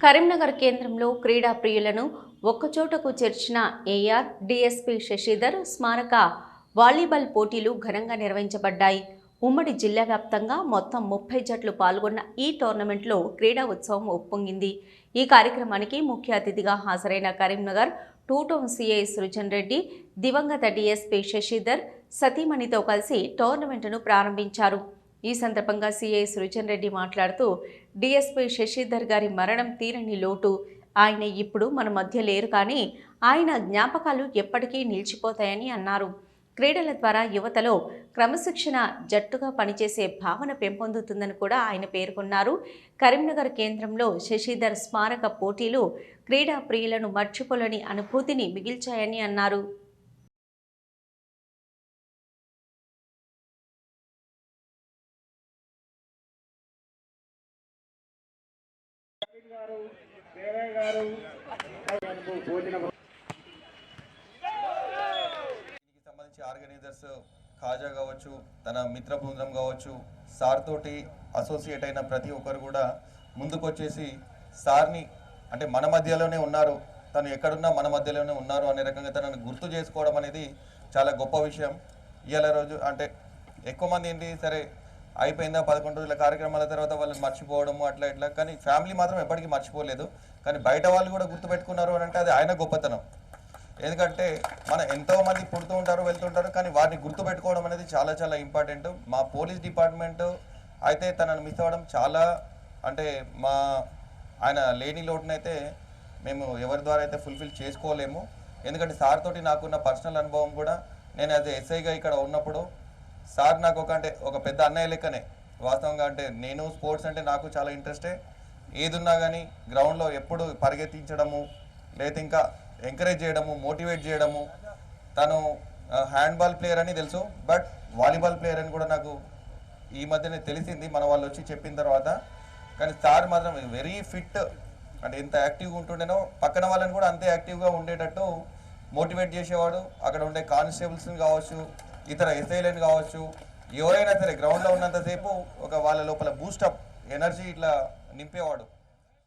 కరీంనగర్ కేంద్రంలో క్రీడా ప్రియులను ఒక్కచోటకు చేర్చిన ఏఆర్ డిఎస్పి శశిధర్ స్మారక వాలీబాల్ పోటీలు ఘనంగా నిర్వహించబడ్డాయి. ఉమ్మడి జిల్లా వ్యాప్తంగా మొత్తం ముప్పై జట్లు పాల్గొన్న ఈ టోర్నమెంట్లో క్రీడా ఉత్సవం ఉప్పొంగింది. ఈ కార్యక్రమానికి ముఖ్య అతిథిగా హాజరైన Karimnagar two town CI Srujan Reddy దివంగత డిఎస్పి శశిధర్ సతీమణితో కలిసి టోర్నమెంటును ప్రారంభించారు. ఈ సందర్భంగా సీఐ సృజన్ రెడ్డి మాట్లాడుతూ డిఎస్పీ శశిధర్ గారి మరణం తీరని లోటు. ఆయన ఇప్పుడు మన మధ్య లేరు కానీ ఆయన జ్ఞాపకాలు ఎప్పటికీ నిలిచిపోతాయని అన్నారు. క్రీడల ద్వారా యువతలో క్రమశిక్షణ జట్టుగా పనిచేసే భావన పెంపొందుతుందని కూడా ఆయన పేర్కొన్నారు. కరీంనగర్ కేంద్రంలో శశిధర్ స్మారక పోటీలు క్రీడా ప్రియులను మర్చిపోలేని అనుభూతిని మిగిల్చాయని అన్నారు. గారు గారు దీనికి సంబంధించి ఆర్గనైజర్స్ ఖాజా కావచ్చు తన మిత్ర బృందం కావచ్చు సార్ తోటి అసోసియేట్ అయిన ప్రతి ఒక్కరు కూడా ముందుకొచ్చేసి సార్ని అంటే మన మధ్యలోనే ఉన్నారు తను ఎక్కడున్నా మన మధ్యలోనే ఉన్నారు అనే రకంగా తనను గుర్తు చేసుకోవడం అనేది చాలా గొప్ప విషయం. ఇవాళ రోజు అంటే ఎక్కువ మంది ఏంటి సరే అయిపోయిందా? పదకొండు రోజుల కార్యక్రమాల తర్వాత వాళ్ళని మర్చిపోవడము అట్లా ఇట్లా. కానీ ఫ్యామిలీ మాత్రం ఎప్పటికీ మర్చిపోలేదు. కానీ బయట వాళ్ళు కూడా గుర్తుపెట్టుకున్నారు అని అంటే అది ఆయన గొప్పతనం. ఎందుకంటే మన ఎంతో మంది పుడుతూ ఉంటారు వెళ్తుంటారు కానీ వాటిని గుర్తుపెట్టుకోవడం అనేది చాలా చాలా ఇంపార్టెంట్ మా పోలీస్ డిపార్ట్మెంట్ అయితే తనను మిస్ అవ్వడం చాలా అంటే మా ఆయన లేని లోటునైతే మేము ఎవరి ద్వారా అయితే ఫుల్ఫిల్ చేసుకోలేము. ఎందుకంటే సార్ తోటి నాకున్న పర్సనల్ అనుభవం కూడా నేను యాజ్ ఎస్ఐగా ఇక్కడ ఉన్నప్పుడు సార్ నాకు ఒక అంటే ఒక పెద్ద అన్నయ్య లెక్కనే. వాస్తవంగా అంటే నేను స్పోర్ట్స్ అంటే నాకు చాలా ఇంట్రెస్టే. ఏదున్నా కానీ గ్రౌండ్లో ఎప్పుడు పరిగెత్తించడము లేదా ఇంకా ఎంకరేజ్ చేయడము మోటివేట్ చేయడము. తను హ్యాండ్బాల్ ప్లేయర్ అని తెలుసు. బట్ వాలీబాల్ ప్లేయర్ అని కూడా నాకు ఈ మధ్యనే తెలిసింది. మన వాళ్ళు వచ్చి చెప్పిన తర్వాత. కానీ సార్ మాత్రం వెరీ ఫిట్. అంటే ఎంత యాక్టివ్గా ఉంటుండేనో పక్కన వాళ్ళని కూడా అంతే యాక్టివ్గా ఉండేటట్టు మోటివేట్ చేసేవాడు. అక్కడ ఉండే కానిస్టేబుల్స్ని కావచ్చు ఇతర ఎస్ఐలను కావచ్చు ఎవరైనా సరే గ్రౌండ్లో ఉన్నంతసేపు ఒక వాళ్ళ లోపల బూస్టప్ ఎనర్జీ ఇట్లా నింపేవాడు.